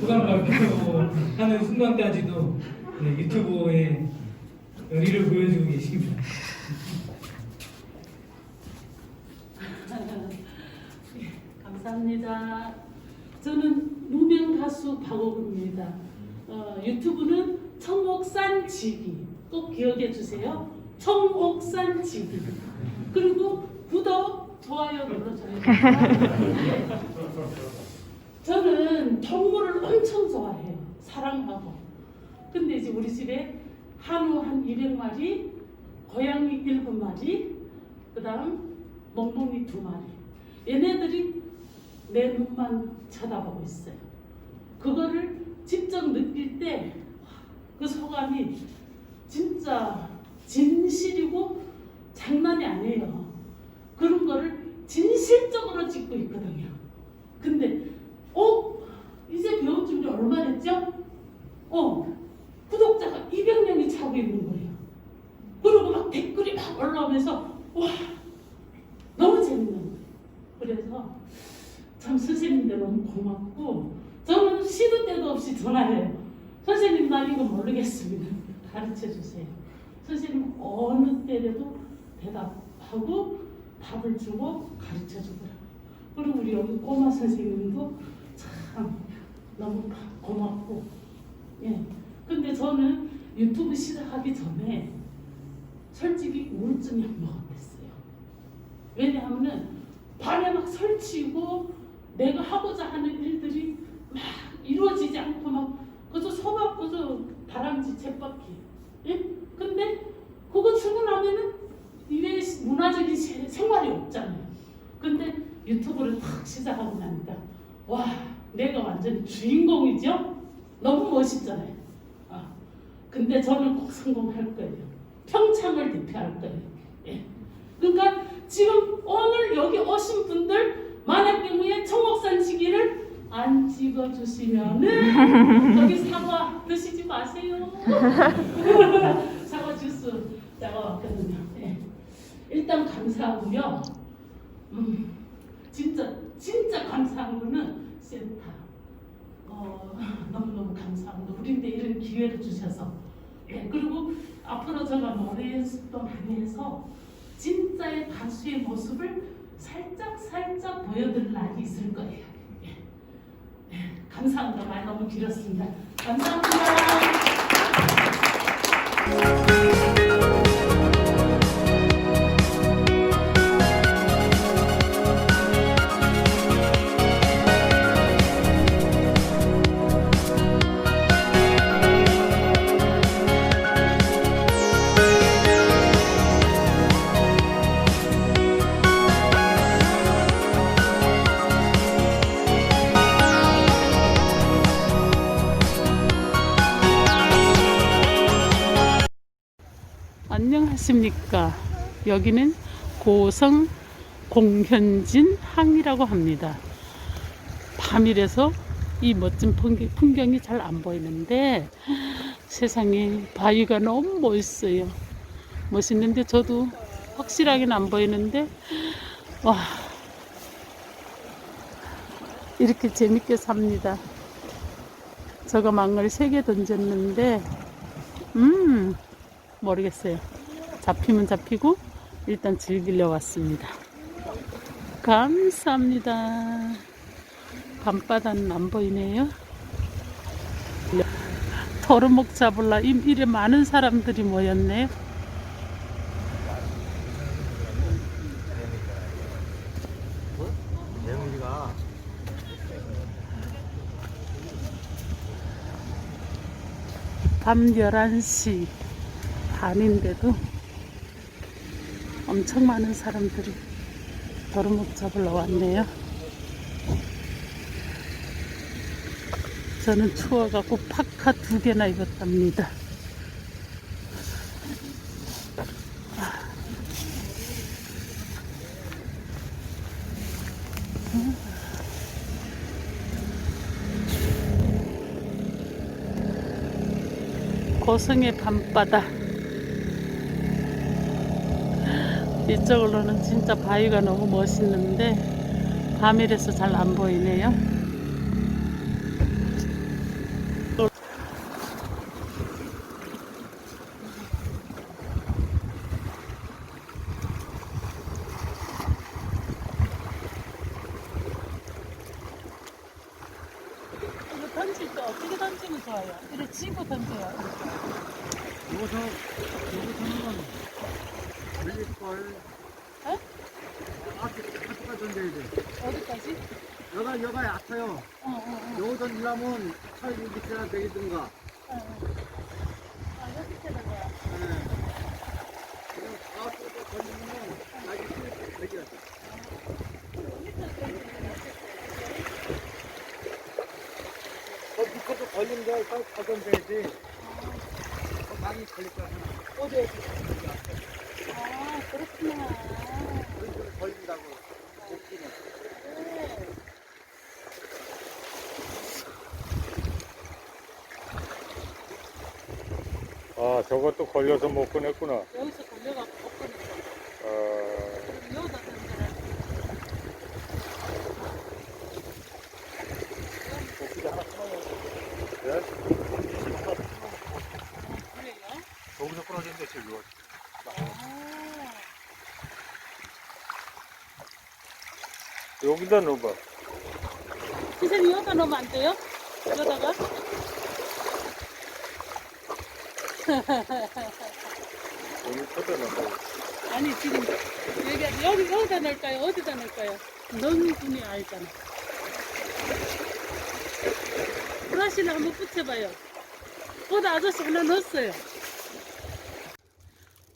소감 발표하는 순간까지도 네, 유튜브에 열의를 보여주고 계십니다. 감사합니다. 저는 무명 가수 박옥입니다. 어, 유튜브는 청옥산 지기 꼭 기억해 주세요. 청옥산 지기 그리고 구독 좋아요 눌러줘요. 저는 동물을 엄청 좋아해요. 사랑하고. 근데 이제 우리 집에 한우 한 200마리, 고양이 7마리, 그 다음 멍멍이 2마리. 얘네들이 내 눈만 쳐다보고 있어요. 그거를 직접 느낄 때 그 소감이 진짜 진실이고 장난이 아니에요. 그런 거를 진실적으로 찍고 있거든요. 근데 어? 이제 배운 지 얼마 됐죠? 어, 구독자가 200명이 차고 있는 거예요. 그리고 막 댓글이 막 올라오면서 와, 너무 재밌는 거예요. 그래서 참 선생님들 너무 고맙고 저는 시도 때도 없이 전화해요. 선생님 나 이거 모르겠습니다. 가르쳐 주세요. 선생님 어느 때라도 대답하고 답을 주고 가르쳐 주더라고요. 그리고 우리 여기 꼬마 선생님도 참 너무 고맙고 예. 근데 저는 유튜브 시작하기 전에 솔직히 우울증이 한번 왔어요. 왜냐하면 밤에 막 설치고 내가 하고자 하는 일들이 막 이루어지지 않고 막 그저 소박 그저 다람쥐 쳇바퀴 예? 근데 그거 출근하면은 이게 문화적인 세- 생활이 없잖아요 근데 유튜브를 탁 시작하고 나니까 와 내가 완전 주인공이죠 너무 멋있잖아요 아, 근데 저는 꼭 성공할 거예요 평창을 대표할 거예요 예. 그러니까 지금 오늘 여기 오신 분들 만약 경우에 청옥산 시기를 안 찍어주시면은 여기 사과 드시지 마세요. 사과 주스 따가웠거든요. 네. 일단 감사하고요. 음, 진짜 진짜 감사한 거는 센터. 어, 너무너무 감사합니다. 우리한테 이런 기회를 주셔서. 예, 그리고 앞으로 제가 노래 연습도 많이 해서 진짜의 가수의 모습을 살짝 살짝 보여드릴 날이 있을 거예요. 예. 예, 감사합니다. 말 너무 길었습니다. 감사합니다. 안녕하십니까. 여기는 고성 공현진 항이라고 합니다. 밤이라서 이 멋진 풍경- 풍경 이 잘 안 보이는데 세상에 바위가 너무 멋있어요. 멋있는데 저도 확실하게는 안 보이는데 와 이렇게 재밌게 삽니다. 저거 망을 세 개 던졌는데 음 모르겠어요. 잡히면 잡히고 일단 즐기려 왔습니다. 감사합니다. 밤바다는 안 보이네요. 도루묵 잡을라 이- 이래 많은 사람들이 모였네요. 밤 11시 반인데도 엄청 많은 사람들이 도루묵 잡으러 왔네요. 저는 추워갖고 파카 두 개나 입었답니다. 고성의 밤바다. 이쪽으로는 진짜 바위가 너무 멋있는데 밤이라서 잘 안 보이네요. 던질 때 어떻게 던지면 좋아요? 이렇게 치고 던져요. 이거 저, 이거 던지면 걸릴걸 어? 앞에 앞에까지 던져야 돼 어디까지? 여가 여가 얕아요 어, 어, 어. 여기 던지려면 차이 밑에나 되겠든가 어, 어. 아, 여기 때려봐요. 네. 그냥 앞으로 던지면 자기 되게 더 밑에도 걸린다 더, 더 던져야지 더 많이 걸릴 거야 어디? 아, 저것도 걸려서 못 꺼냈구나. 여기서 걸려갖고 못 꺼냈어. 어, 그럼 여기다 던져라. 네? 그래요? 저기서 끊어졌는데 지금. 아. 여기다 넣어봐. 선생님 여기다 넣으면 안 돼요? 여기다가? 여기 걷다 넣어봐. 아니 지금 여기 여기 여기다 넣을까요? 어디다 넣을까요? 넣는 분이 알잖아. 브러쉬를 한번 붙여봐요. 거기다 아저씨 하나 넣었어요.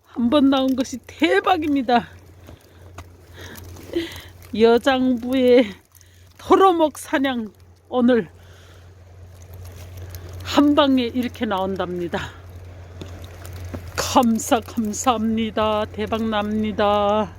한 번 나온 것이 대박입니다. 여장부의 토로목 사냥 오늘 한 방에 이렇게 나온답니다. 감사 감사합니다. 대박 납니다.